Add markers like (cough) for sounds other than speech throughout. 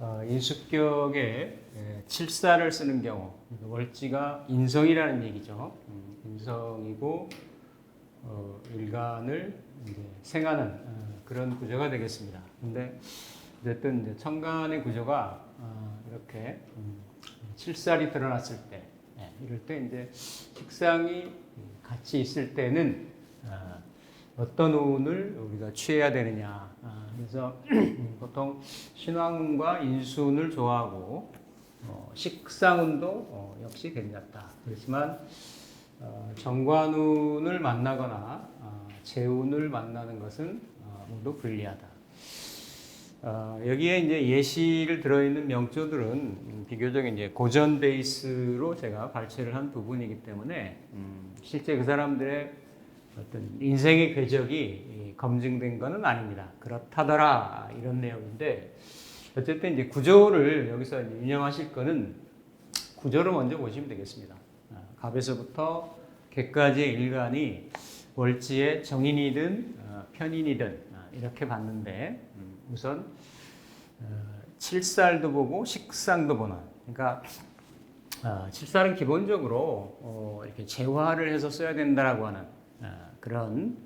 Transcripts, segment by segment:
어, 인수격에 예, 칠사를 쓰는 경우 월지가 인성이라는 얘기죠. 음, 인성이고 어, 일간을 생하는 어, 그런 구조가 되겠습니다. 근데 어쨌든 이제 천간의 구조가 어, 이렇게 음, 칠살이 드러났을 때 예, 이럴 때 이제 식상이 같이 있을 때는 어, 어떤 운을 우리가 취해야 되느냐. 아, 그래서 (clears throat) 보통 신왕운과 인수운을 좋아하고 어, 식상운도 어, 역시 괜찮다. 그렇지만 어, 정관운을 만나거나 어, 재운을 만나는 것은 어, 모두 불리하다. 어, 여기에 이제 예시를 들어있는 명조들은 음, 비교적 이제 고전 베이스로 제가 발췌를 한 부분이기 때문에 음, 실제 그 사람들의 어떤 인생의 궤적이 이, 검증된 것은 아닙니다. 그렇다더라 이런 내용인데 어쨌든 이제 구조를 여기서 이제 인용하실 거는 구조를 먼저 보시면 되겠습니다. 아, 갑에서부터 개까지의 일간이 월지의 정인이든 어, 편인이든 아, 이렇게 봤는데 음, 우선 어, 칠살도 보고 식상도 보는 그러니까 어, 칠살은 기본적으로 어, 이렇게 재화를 해서 써야 된다라고 하는 어, 그런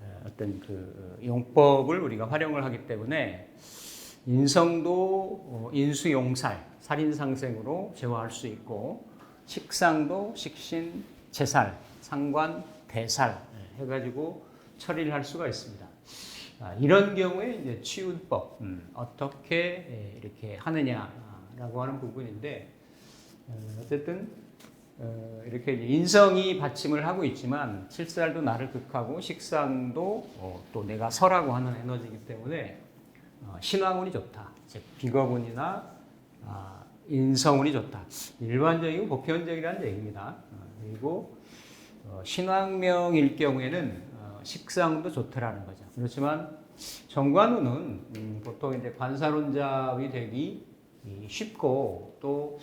어, 어떤 그 용법을 우리가 활용을 하기 때문에 인성도 어, 인수용살 살인상생으로 재화할 수 있고 식상도 식신 제살 상관 대살 예, 해가지고 처리를 할 수가 있습니다. 아, 이런 경우에 이제 치운법 음, 어떻게 예, 이렇게 하느냐라고 하는 부분인데 어, 어쨌든 어, 이렇게 인성이 받침을 하고 있지만 칠살도 나를 극하고 식상도 어, 또 내가 설하고 하는 에너지이기 때문에 어, 신왕운이 좋다. 즉 비거운이나 아, 인성운이 좋다. 일반적이고 보편적이라는 얘기입니다. 어, 그리고 어, 신왕명일 경우에는 어, 식상도 좋더라는 거죠. 그렇지만 정관운은 음, 보통 이제 관사론잡이 되기 이 쉽고 또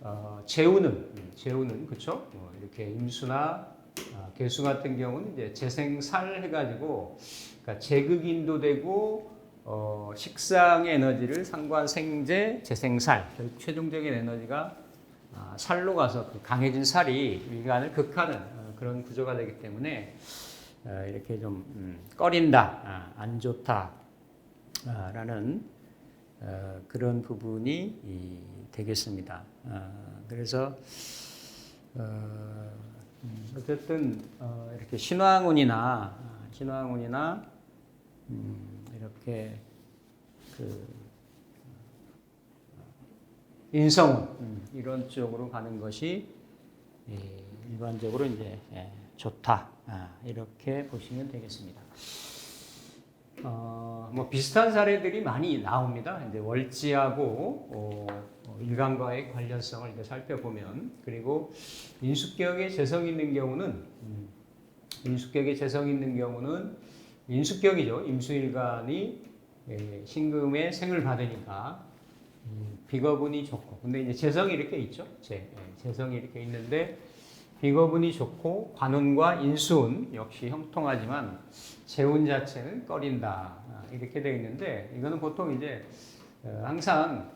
어, 재우는 음, 재우는 그렇죠. 어, 이렇게 임수나 어, 개수 같은 경우는 이제 재생살 해가지고 그러니까 재극인도 되고 어, 식상의 에너지를 상관 생재 재생살 최종적인 에너지가 아, 살로 가서 그 강해진 살이 위간을 극하는 어, 그런 구조가 되기 때문에 어, 이렇게 좀 음, 꺼린다, 아, 안 좋다라는 어, 그런 부분이 이, 되겠습니다. 아, 그래서 어, 음, 어쨌든 어, 이렇게 신왕운이나 아, 신왕운이나 음, 이렇게 그 인성운 음, 이런 쪽으로 가는 것이 예, 일반적으로 이제 예, 좋다 아, 이렇게 보시면 되겠습니다. 어, 뭐 비슷한 사례들이 많이 나옵니다. 이제 월지하고 어, 어, 일간과의 관련성을 이렇게 살펴보면 그리고 인수격에 재성 있는 경우는 음, 인수격에 재성 있는 경우는 인수격이죠. 임수일간이 예, 신금의 생을 받으니까 음, 비거분이 좋고 근데 이제 재성이 이렇게 있죠. 재, 예, 재성이 이렇게 있는데 비거분이 좋고 관운과 인수운 역시 형통하지만 재운 자체는 꺼린다 아, 이렇게 되어 있는데 이거는 보통 이제 어, 항상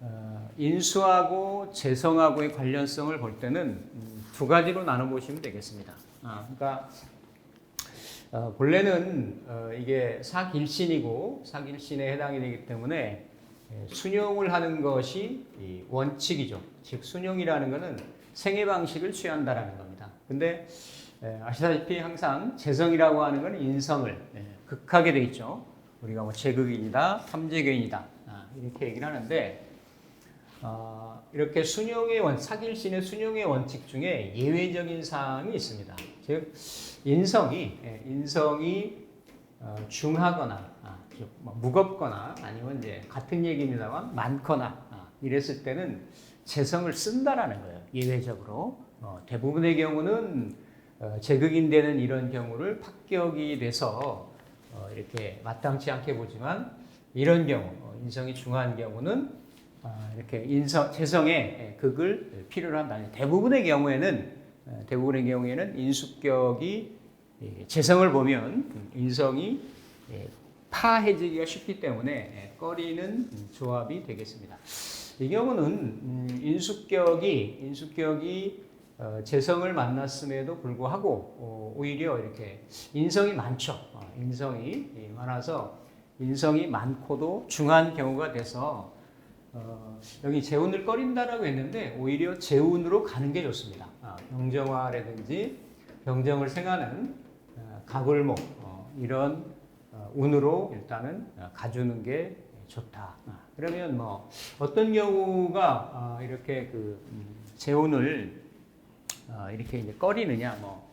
어, 인수하고 재성하고의 관련성을 볼 때는 음, 두 가지로 나눠 보시면 되겠습니다. 아, 그러니까 어, 본래는 어, 이게 사길신이고 사길신에 해당이 되기 때문에 예, 순용을 하는 것이 이 원칙이죠. 즉 순용이라는 것은 생애 방식을 취한다라는 겁니다. 근데 예, 아시다시피 항상 재성이라고 하는 것은 인성을 예, 극하게 돼 있죠. 우리가 뭐 제극인이다, 탐재견이다 아, 이렇게 얘기를 하는데 어, 이렇게 순용의 원, 사길신의 순용의 원칙 중에 예외적인 사항이 있습니다. 즉 인성이 예, 인성이 어, 중하거나 아, 즉, 뭐 무겁거나 아니면 이제 같은 얘기입니다만 많거나 아, 이랬을 때는 재성을 쓴다라는 거예요. 예외적으로 어, 대부분의 경우는 어, 제극인 되는 이런 경우를 합격이 돼서 어, 이렇게 마땅치 않게 보지만 이런 경우 어, 인성이 중한 경우는 아, 이렇게 인성 재성의 극을 필요로 한다. 대부분의 경우에는 에, 대부분의 경우에는 인수격이 예, 재성을 보면 음, 인성이 예, 파해지기가 쉽기 때문에 예, 꺼리는 음, 조합이 되겠습니다. 이 경우는 음, 인수격이 인수격이 어, 재성을 만났음에도 불구하고 어, 오히려 이렇게 인성이 많죠. 어, 인성이 예, 많아서 인성이 많고도 중한 경우가 돼서 어, 여기 재운을 꺼린다라고 했는데 오히려 재운으로 가는 게 좋습니다. 아, 병정화라든지 병정을 생하는 어, 가골목 어, 이런 어, 운으로 일단은 어, 가주는 게 좋다. 아, 그러면 뭐 어떤 경우가 아, 이렇게 그 음, 재운을 어, 이렇게 이제 꺼리느냐 뭐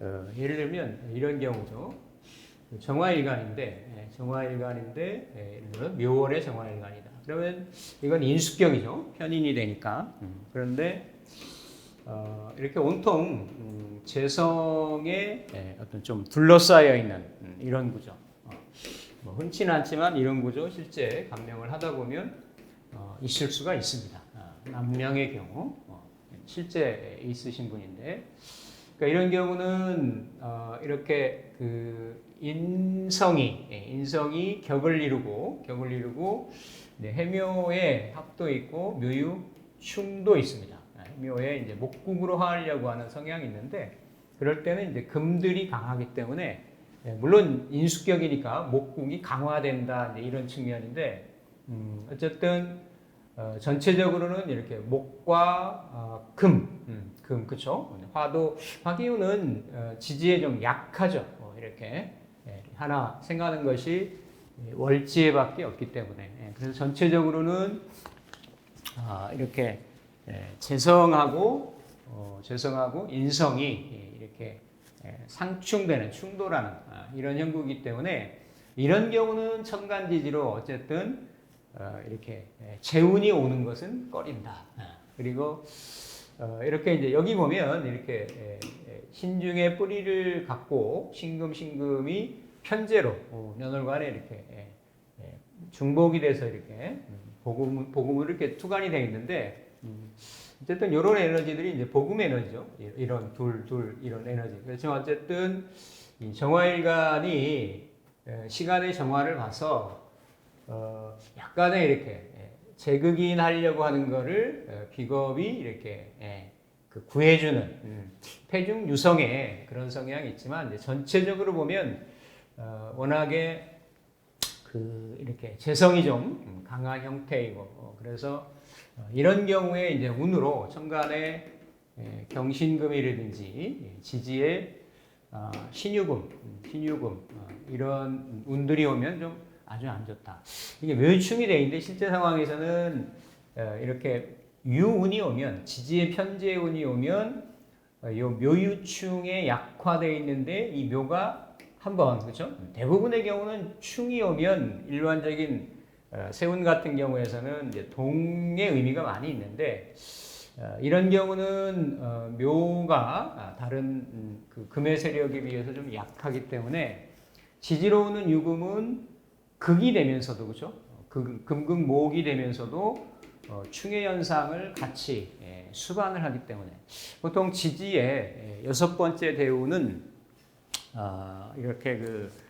어, 예를 들면 이런 경우죠. 정화일간인데 예, 정화일간인데 예, 예를 들어 묘월의 정화일간이다. 그러면 이건 인수격이죠. 편인이 되니까. 음, 그런데 어, 이렇게 온통 음, 재성에 예, 어떤 좀 둘러싸여 있는 음, 이런 구조. 어, 뭐 흔치는 않지만 이런 구조 실제 감명을 하다 보면 어, 있을 수가 있습니다. 아, 남명의 경우 어, 실제 있으신 분인데 그러니까 이런 경우는 어, 이렇게 그 인성이 예, 인성이 격을 이루고 격을 이루고 네, 해묘에 합도 있고 묘유 충도 있습니다. 아, 해묘에 이제 목국으로 하려고 하는 성향이 있는데 그럴 때는 이제 금들이 강하기 때문에 예, 물론 인수격이니까 목국이 강화된다 이런 측면인데 음, 어쨌든 어, 전체적으로는 이렇게 목과 어, 금, 음, 금 그쵸? 화도 화기운은 어, 지지에 좀 약하죠. 어, 이렇게 예, 하나 생각하는 것이 월지에밖에 없기 때문에 예, 그래서 전체적으로는 아, 이렇게 예, 재성하고 어, 재성하고 인성이 예, 예, 상충되는 충돌하는 아, 이런 형국이기 때문에 이런 경우는 천간지지로 어쨌든 어, 이렇게 예, 재운이 오는 것은 꺼린다. 아, 그리고 어, 이렇게 이제 여기 보면 이렇게 예, 예, 신중의 뿌리를 갖고 신금 신금이 편제로 어, 년월관에 이렇게 예, 예, 중복이 돼서 이렇게 음, 복음 복음으로 이렇게 투간이 되어 있는데 음, 어쨌든 이런 에너지들이 이제 복음 에너지죠. 이- 이런 둘 둘 이런 에너지. 그렇지만 어쨌든 이 정화일간이 예, 시간의 정화를 봐서 어, 약간의 이렇게 예, 재극인 하려고 하는 거를 어, 비겁이 이렇게 예, 그 구해주는 음, 폐중 유성의 그런 성향이 있지만 전체적으로 보면 어, 워낙에 그 이렇게 재성이 좀 음, 강한 형태이고 어, 그래서 어, 이런 경우에 이제 운으로 천간에 예, 경신금이라든지 예, 지지에 아, 신유금, 음, 신유금 어, 이런 운들이 오면 좀 아주 안 좋다. 이게 묘충이 돼 있는데 실제 상황에서는 어, 이렇게 유운이 오면 지지의 편재 운이 오면 어, 요 묘유충에 약화돼 있는데 이 묘가 한번 그렇죠? 대부분의 경우는 충이 오면 일반적인 어, 세운 같은 경우에서는 이제 동의 의미가 많이 있는데 어, 이런 경우는 어, 묘가 아, 다른 음, 그 금의 세력에 비해서 좀 약하기 때문에 지지로 오는 유금은 극이 되면서도 그죠? 그 금극목이 되면서도 어, 충의 현상을 같이 예, 수반을 하기 때문에 보통 지지의 예, 여섯 번째 대우는 아, 이렇게 그 어,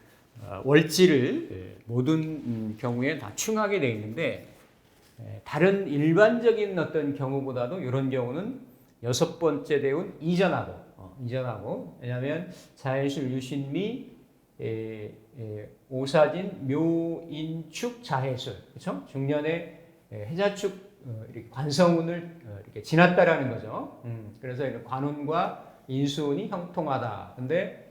월지를 예, 모든 음, 경우에 다 충하게 되어 있는데 예, 다른 일반적인 어떤 경우보다도 이런 경우는 여섯 번째 대운 이전하고 어, 이전하고 왜냐하면 자연실 유신미 에, 에, 오사진 묘인축 자해술 그렇죠 중년에 에, 해자축 어, 이렇게 관성운을 어, 이렇게 지났다라는 거죠. 음, 그래서 이런 관운과 인수운이 형통하다. 근데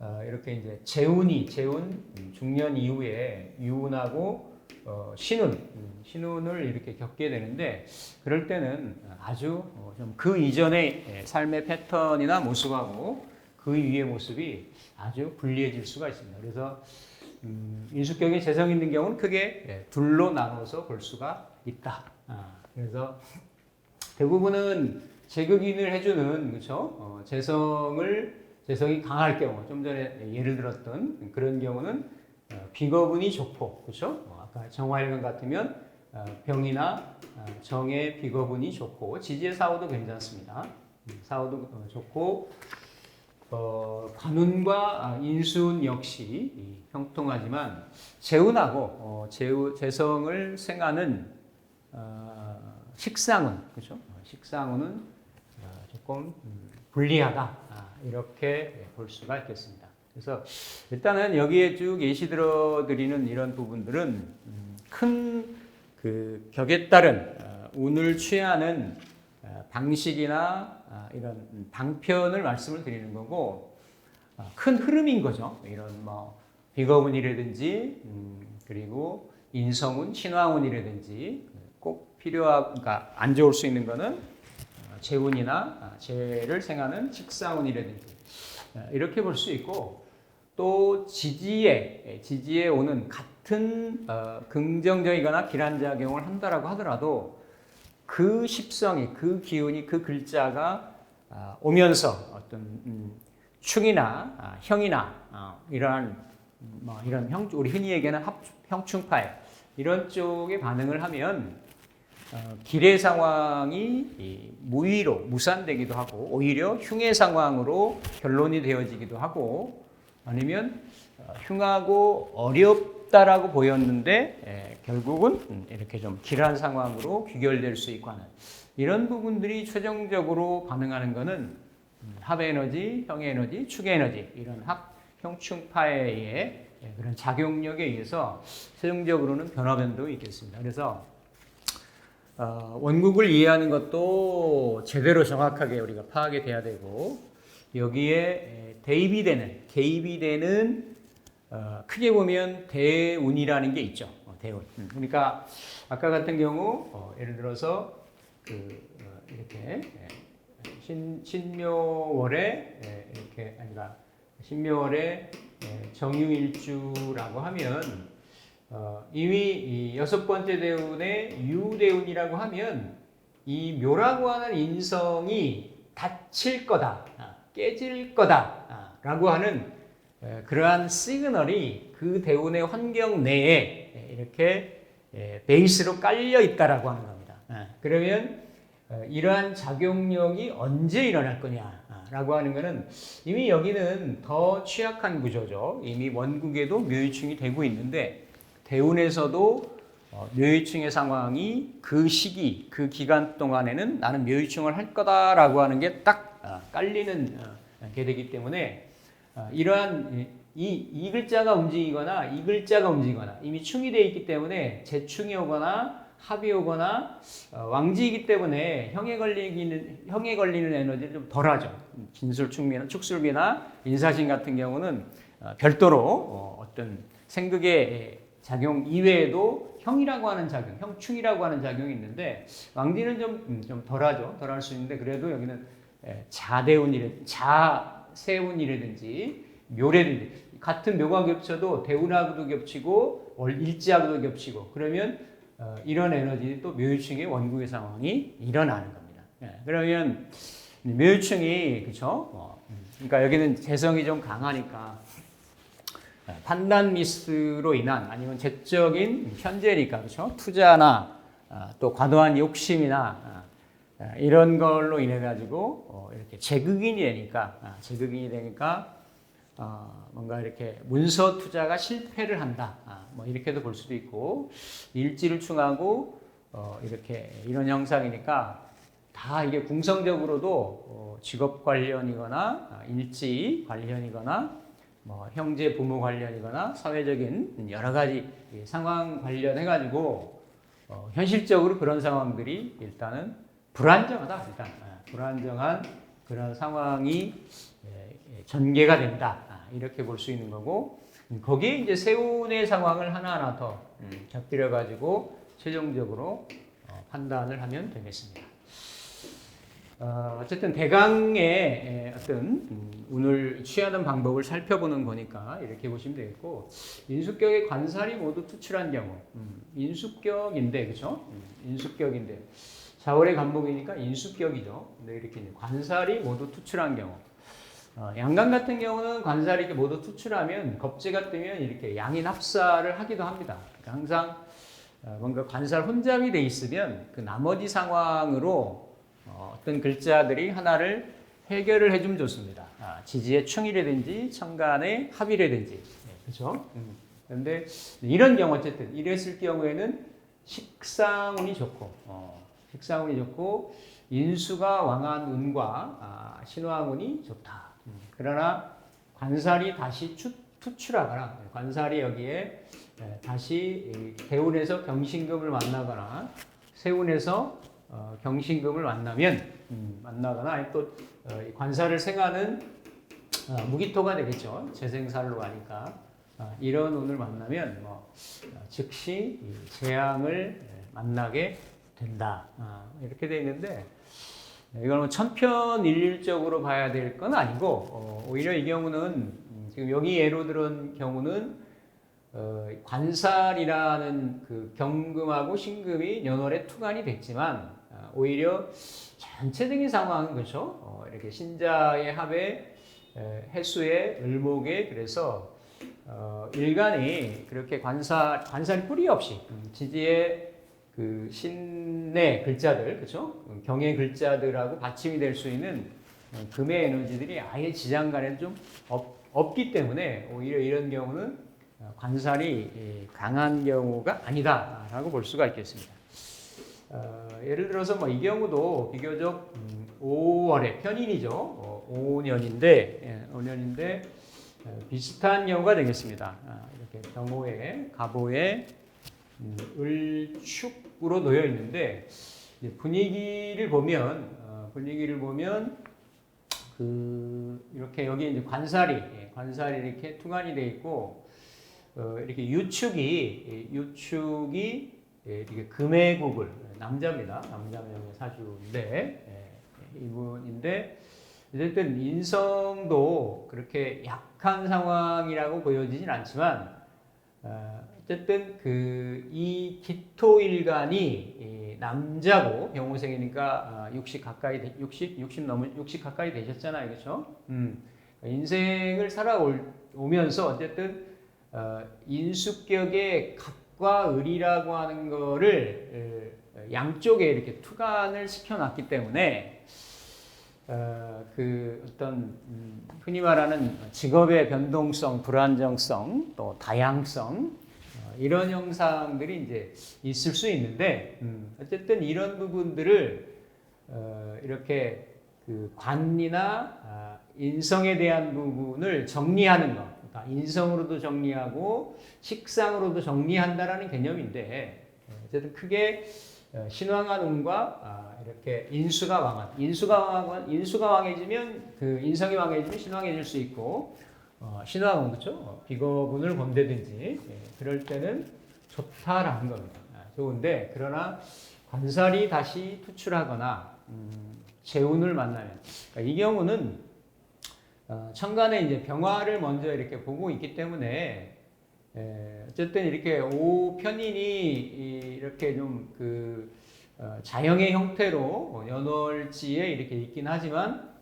어, 이렇게 이제 재운이 재운 음, 중년 이후에 유운하고 어, 신운 음, 신운을 이렇게 겪게 되는데 그럴 때는 아주 어, 좀그 이전의 예, 삶의 패턴이나 모습하고 그 위의 모습이 아주 불리해질 수가 있습니다. 그래서 음, 인수격의 재성 있는 경우는 크게 예, 둘로 나눠서 볼 수가 있다. 아, 그래서 대부분은 제극인을 해주는 그렇죠 어, 재성을 재성이 강할 경우 좀 전에 예를 들었던 그런 경우는 어, 비거분이 좋고 그렇죠 어, 아까 정화일관 같으면 어, 병이나 어, 정의 비거분이 좋고 지지의 사후도 괜찮습니다. 음, 사오도 어, 좋고 어, 관운과 아, 인수운 역시 이 형통하지만 재운하고 어, 재우, 재성을 생하는 어, 식상운 그렇죠? 어, 식상운은 어, 조금 음, 불리하다 아, 이렇게 볼 수가 있겠습니다. 그래서 일단은 여기에 쭉 예시 들어드리는 이런 부분들은 음, 큰그 격에 따른 어, 운을 취하는 어, 방식이나 아, 이런 방편을 말씀을 드리는 거고 어, 큰 흐름인 거죠. 이런 뭐 비거운이라든지 음, 그리고 인성운, 신화운이라든지 꼭 필요하가 그러니까 안 좋을 수 있는 거는 어, 재운이나 아, 재를 생하는 식상운이라든지 어, 이렇게 볼 수 있고 또 지지에 예, 지지에 오는 같은 어, 긍정적이거나 기란작용을 한다라고 하더라도 그 십성이 그 기운이 그 글자가 아, 오면서 어떤 음, 충이나 아, 형이나 어, 이러한 음, 뭐 이런 형 우리 흔히 얘기하는 합, 형충파에 이런 쪽에 반응을 하면 어, 기례 상황이 이 무위로 무산되기도 하고 오히려 흉의 상황으로 결론이 되어지기도 하고 아니면 어, 흉하고 어렵다라고 보였는데 예, 결국은 음, 이렇게 좀 길한 상황으로 귀결될 수 있고 하는 이런 부분들이 최종적으로 반응하는 것은 음, 합 에너지, 형 에너지, 축 에너지 이런 합 형충파의 예, 그런 작용력에 의해서 최종적으로는 변화변도 있겠습니다. 그래서 어, 원국을 이해하는 것도 제대로 정확하게 우리가 파악이 돼야 되고 여기에 에, 대입이 되는 개입이 되는 어, 크게 보면 대운이라는 게 있죠. 어, 대운. 음, 그러니까 아까 같은 경우 어, 예를 들어서 그 어, 이렇게 예, 신 신묘월에 예, 이렇게 아니라 신묘월에 예, 정유일주라고 하면 어, 이미 이 여섯 번째 대운의 유대운이라고 하면 이 묘라고 하는 인성이 닫힐 거다, 아, 깨질 거다라고 하는 에, 그러한 시그널이 그 대운의 환경 내에 에, 이렇게 에, 베이스로 깔려 있다라고 하는 겁니다. 아, 그러면 어, 이러한 작용력이 언제 일어날 거냐라고 하는 것은 이미 여기는 더 취약한 구조죠. 이미 원국에도 묘유충이 되고 있는데 대운에서도 어, 묘유충의 상황이 그 시기, 그 기간 동안에는 나는 묘유충을 할 거다라고 하는 게 딱 깔리는 어, 게 되기 때문에 어, 이러한 이, 이 글자가 움직이거나 이 글자가 움직이거나 이미 충이 되어 있기 때문에 재충이 오거나 합이 오거나 어, 왕지이기 때문에 형에 걸리기는 형에 걸리는 에너지는 좀 덜하죠. 진술충미나 축술비나 인사신 같은 경우는 어, 별도로 어, 어떤 생극의 작용 이외에도 형이라고 하는 작용, 형충이라고 하는 작용이 있는데 왕지는 좀, 음, 좀 덜하죠. 덜할 수 있는데 그래도 여기는 예, 자대운이라 자세운이라든지 묘래든지 같은 묘가 겹쳐도 대운하고도 겹치고 월 일지하고도 겹치고 그러면 어, 이런 에너지 또 묘유충의 원국의 상황이 일어나는 겁니다. 예, 그러면 묘유충이 그렇죠. 어, 음, 그러니까 여기는 재성이 좀 강하니까 예, 판단 미스로 인한 아니면 재적인 현재니까 그렇죠. 투자나 아, 또 과도한 욕심이나 아, 아, 이런 걸로 인해 가지고 어, 이렇게 제극인이 되니까 아, 제극인이 되니까 어, 뭔가 이렇게 문서 투자가 실패를 한다. 아, 뭐 이렇게도 볼 수도 있고 일지를 충하고 어, 이렇게 이런 형상이니까 다 이게 궁성적으로도 어, 직업 관련이거나 아, 일지 관련이거나 뭐 형제 부모 관련이거나 사회적인 여러 가지 상황 관련해 가지고 어, 현실적으로 그런 상황들이 일단은 불안정하다 일단 아, 불안정한 그런 상황이 예, 예, 전개가 된다 아, 이렇게 볼 수 있는 거고 음, 거기에 이제 세운의 상황을 하나하나 더 음, 곁들여 가지고 최종적으로 어, 판단을 하면 되겠습니다. 어, 어쨌든 대강의 에, 어떤 음, 운을 취하는 방법을 살펴보는 거니까 이렇게 보시면 되겠고 인수격의 관살이 모두 투출한 경우 음, 인수격인데 그렇죠? 음, 인수격인데 4월의 간목이니까 인수격이죠. 근데 이렇게 관살이 모두 투출한 경우 어, 양강 같은 경우는 관살이 모두 투출하면 겁재가 뜨면 이렇게 양인 합사를 하기도 합니다. 그러니까 항상 어, 뭔가 관살 혼잡이 돼 있으면 그 나머지 상황으로 어, 어떤 글자들이 하나를 해결을 해주면 좋습니다. 아, 지지의 충이라든지 청간의 합이라든지. 네, 그렇죠? 그런데 이런 경우 어쨌든 이랬을 경우에는 식상운이 좋고 어, 식상운이 좋고 인수가 왕한 운과 아, 신왕운이 좋다. 음, 그러나 관살이 다시 추, 투출하거나 관살이 여기에 에, 다시 이 대운에서 경신금을 만나거나 세운에서 어, 경신금을 만나면 음, 만나거나 또 어, 이 관살을 생하는 어, 무기토가 되겠죠. 재생살로 가니까 어, 이런 운을 만나면 뭐 어, 즉시 이 재앙을 에, 만나게 된다. 아, 이렇게 돼 있는데 이거는 뭐 천편일률적으로 봐야 될 건 아니고 어, 오히려 이 경우는 음, 지금 여기 예로 들은 경우는 어, 관살이라는 그 경금하고 신금이 연월에 투간이 됐지만 아, 오히려 전체적인 상황은 그렇죠. 어, 이렇게 신자의 에, 해수의 을목에 그래서 어, 일간이 그렇게 관살 관살 뿌리 없이 음, 지지의 그 신의 글자들 그렇죠 경의 글자들하고 받침이 될 수 있는 어, 금의 에너지들이 아예 지장간에 좀 없, 없기 때문에 오히려 이런 경우는 어, 관살이 예, 강한 경우가 아니다라고 볼 수가 있겠습니다. 어, 예를 들어서 뭐 이 경우도 비교적 음, 5월의 편인이죠. 어, 5년인데 예, 5년인데 어, 비슷한 경우가 되겠습니다. 아, 이렇게 경호에 가보에 음, 을축으로 놓여 있는데 분위기를 보면 어, 분위기를 보면 그 이렇게 여기 이제 관살이 예, 관살이 이렇게 투간이 돼 있고 어, 이렇게 유축이 예, 유축이 예, 이렇게 금해국을 남자입니다. 남자명의 사주인데 예, 이분인데 어쨌든 인성도 그렇게 약한 상황이라고 보여지진 않지만 어, 어쨌든 그 이 기토일간이 이 남자고 병호생이니까 60 가까이 되- 60 60 넘은 60 가까이 되셨잖아요, 그렇죠? 음, 인생을 살아오면서 어쨌든 어, 인수격의 갑과 을이라고 하는 거를 어, 양쪽에 이렇게 투간을 시켜놨기 때문에 어, 그 어떤 음, 흔히 말하는 직업의 변동성, 불안정성, 또 다양성 어, 이런 형상들이 이제 있을 수 있는데 음, 어쨌든 이런 부분들을 어, 이렇게 그 관이나 아, 인성에 대한 부분을 정리하는 것, 그러니까 인성으로도 정리하고 식상으로도 정리한다라는 개념인데 어, 어쨌든 크게 어, 신왕한 운과 아, 이렇게 인수가 왕한 인수가 왕한 인수가 왕해지면 그 인성이 왕해지면 신왕해질 수 있고 어, 신왕은 그렇죠 어, 비거분을 본다든지 예, 그럴 때는 좋다라는 겁니다. 아, 좋은데 그러나 관살이 다시 투출하거나 음, 재운을 만나면 그러니까 이 경우는 어, 천간에 이제 병화를 먼저 이렇게 보고 있기 때문에 에, 어쨌든 이렇게 오 편인이 이- 이렇게 좀그 어, 자형의 형태로 어, 연월지에 이렇게 있긴 하지만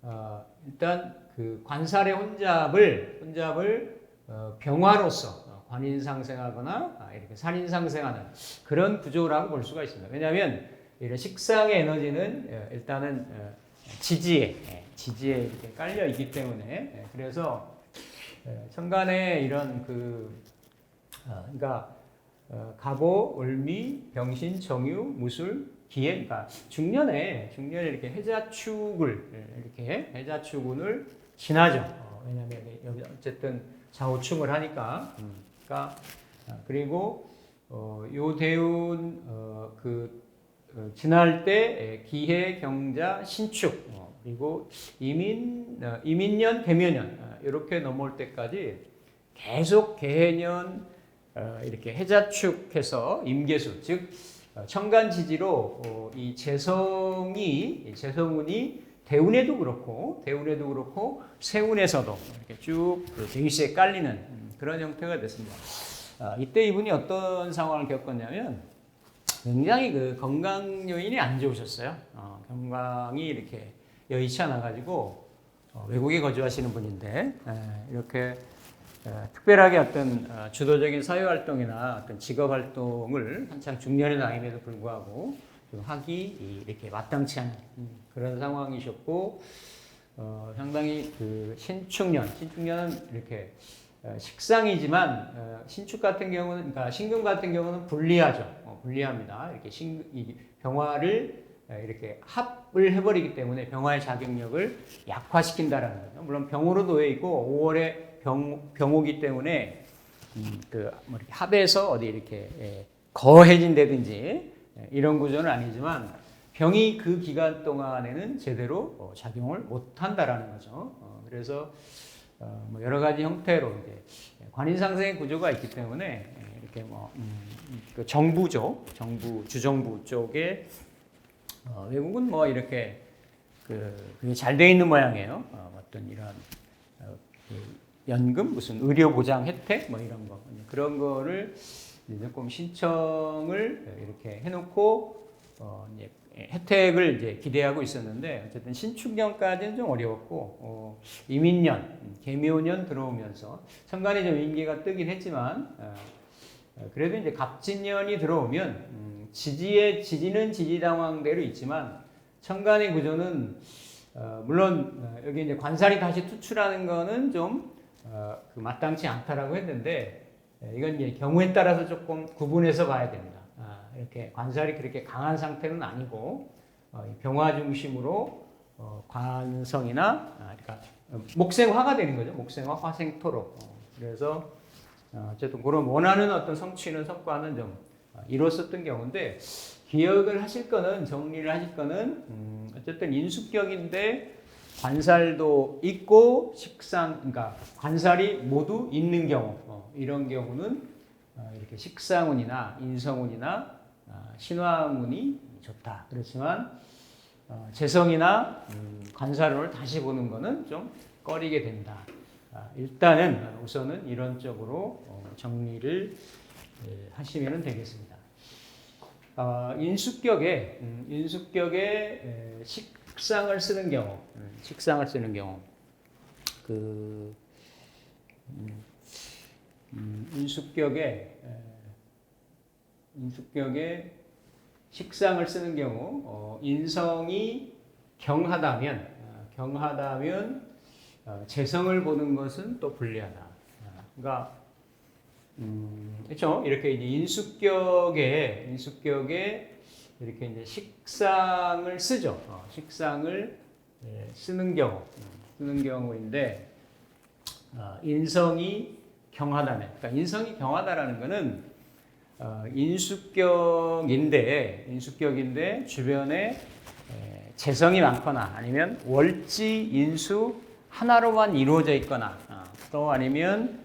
어, 일단 그 관살의 혼잡을 혼잡을 어, 병화로서 어, 관인상생하거나 아, 이렇게 살인상생하는 그런 구조라고 볼 수가 있습니다. 왜냐하면 이런 식상의 에너지는 어, 일단은 어, 지지에 예, 지지에 이렇게 깔려 있기 때문에 예, 그래서 예, 천간에 이런 그 어, 그러니까 어, 갑오, 을미, 병신, 정유, 무술, 기해, 그러니까 중년에 중년에 이렇게 해자축을 예, 이렇게 해자축운을 지나죠. 어, 왜냐하면 여기 어쨌든 좌우충을 하니까. 음, 그러니까 아, 그리고 어, 요 대운 어, 그 어, 지날 때 예, 기해, 경자, 신축 어, 그리고 이민 어, 이민년, 대면년 어, 이렇게 넘어올 때까지 계속 개해년 어, 이렇게 해자축해서 임계수 즉 어, 천간 지지로 어, 이 재성이 이 재성운이 대운에도 그렇고 대운에도 그렇고 세운에서도 이렇게 쭉그 대위시에 깔리는 음, 그런 형태가 됐습니다. 아, 이때 이분이 어떤 상황을 겪었냐면 굉장히 그 건강 요인이 안 좋으셨어요. 어, 건강이 이렇게 여의치 않아 가지고 어, 외국에 거주하시는 분인데 에, 이렇게 에, 특별하게 어떤 어, 주도적인 사회 활동이나 어떤 직업 활동을 한창 중년에 나임에도 불구하고 그 하기 이렇게 마땅치 않은 음, 그런 상황이셨고 어, 상당히 그 신축년 신축년은 이렇게 어, 식상이지만 어, 신축 같은 경우는 그러니까 신금 같은 경우는 불리하죠. 어, 불리합니다. 이렇게 신, 이 병화를 어, 이렇게 합을 해버리기 때문에 병화의 자격력을 약화시킨다라는 거죠. 물론 병으로 놓여 있고 5월에 병 병오기 때문에 음, 그뭐 이렇게 합해서 어디 이렇게 예, 거해진다든지 예, 이런 구조는 아니지만 병이 그 기간 동안에는 제대로 어, 작용을 못 한다라는 거죠. 어, 그래서 어, 뭐 여러 가지 형태로 이제 관인상생의 구조가 있기 때문에 예, 이렇게 뭐 음, 그 정부죠, 정부 주정부 쪽에 어, 외국은 뭐 이렇게 그 그게 잘 돼 있는 모양이에요. 어, 어떤 이런 어, 그 연금 무슨 의료 보장 혜택 뭐 이런 거 그런 거를 조금 신청을 이렇게 해놓고 어, 이제 혜택을 이제 기대하고 있었는데 어쨌든 신축년까지는 좀 어려웠고 어, 이민년, 음, 개묘년 들어오면서 천간에 좀 인기가 뜨긴 했지만 어, 어, 그래도 이제 갑진년이 들어오면 음, 지지의 지지는 지지 당황대로 있지만 천간의 구조는 어, 물론 어, 여기 이제 관살이 다시 투출하는 거는 좀 어, 그 마땅치 않다라고 했는데 예, 이건 이제 경우에 따라서 조금 구분해서 봐야 됩니다. 아, 이렇게 관살이 그렇게 강한 상태는 아니고 어, 이 병화 중심으로 어, 관성이나 아, 그러니까 어, 목생화가 되는 거죠. 목생화, 화생토록. 어, 그래서 어, 어쨌든 그런 원하는 어떤 성취는 성과는 좀 어, 이뤘었던 경우인데 기억을 하실 거는 정리를 하실 거는 음, 어쨌든 인수격인데 관살도 있고 식상 그러니까 관살이 모두 있는 경우 어, 이런 경우는 어, 이렇게 식상운이나 인성운이나 어, 신화운이 좋다. 그렇지만 어, 재성이나 음, 관살운을 다시 보는 거는 좀 꺼리게 된다. 아, 일단은 우선은 이론적으로 어, 정리를 예, 하시면 되겠습니다. 어, 인수격에 음, 인수격에 에, 식상을 쓰는 경우, 음, 식상을 쓰는 경우, 그 음, 음, 인수격에 에, 인수격에 식상을 쓰는 경우, 어, 인성이 경하다면 어, 경하다면 어, 재성을 보는 것은 또 불리하다. 어, 그러니까 음, 그렇죠. 이렇게 이제 인수격에 인수격에 이렇게 이제 식상을 쓰죠. 어, 식상을 예, 쓰는 경우 음, 쓰는 경우인데 어, 인성이 경하다면, 그러니까 인성이 경하다라는 것은 어, 인수격인데 인수격인데 주변에 에, 재성이 많거나 아니면 월지 인수 하나로만 이루어져 있거나 어, 또 아니면 어,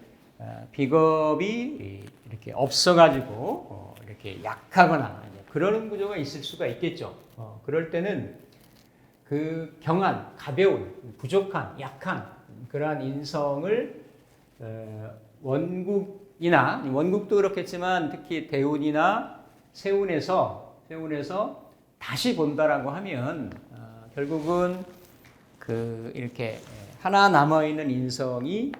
비겁이 이렇게 없어가지고 어, 이렇게 약하거나 그러는 구조가 있을 수가 있겠죠. 어, 그럴 때는 그 경한, 가벼운, 부족한, 약한 그러한 인성을 어, 원국이나 원국도 그렇겠지만 특히 대운이나 세운에서 세운에서 다시 본다라고 하면 어, 결국은 그 이렇게 하나 남아 있는 인성이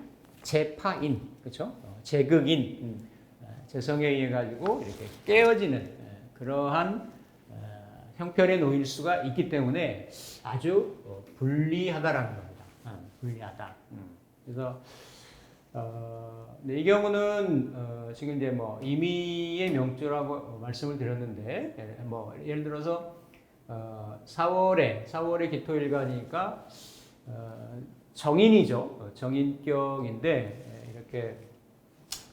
재파인, 그렇죠? 재극인, 음, 어, 재성에 의해 가지고 이렇게 깨어지는 어, 그러한 어, 형편에 놓일 수가 있기 때문에 아주 어, 불리하다라는 겁니다. 아, 불리하다. 음. 그래서 어, 네, 이 경우는 어, 지금 이제 뭐 임의의 명주라고 어, 말씀을 드렸는데 예, 뭐 예를 들어서 어, 4월에 4월에 기토일간이니까 어, 정인이죠. 어, 정인격인데 예, 이렇게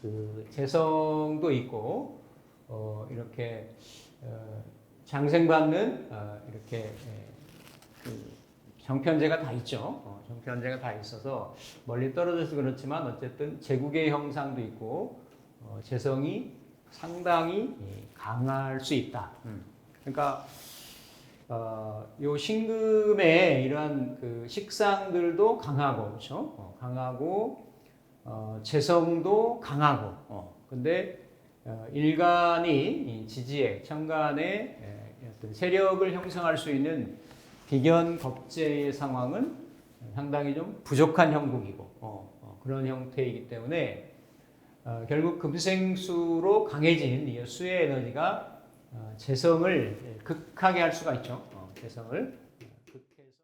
그 재성도 있고 어, 이렇게 어, 장생받는 어, 이렇게 예, 그 정편제가 다 있죠. 어, 정편제가 다 있어서 멀리 떨어져서 그렇지만 어쨌든 제국의 형상도 있고 어, 재성이 상당히 예, 강할 수 있다. 그러니까 어, 요 신금의 이러한 그 식상들도 강하고 그렇죠? 어, 강하고 어, 재성도 강하고. 어, 근데 어, 일간이 이 지지에 천간에 에, 어떤 세력을 형성할 수 있는 비견 겁재의 상황은 상당히 좀 부족한 형국이고 어, 어, 그런 형태이기 때문에 어, 결국 금생수로 강해진 이 수의 에너지가 어, 재성을 극하게 할 수가 있죠. 어, 재성을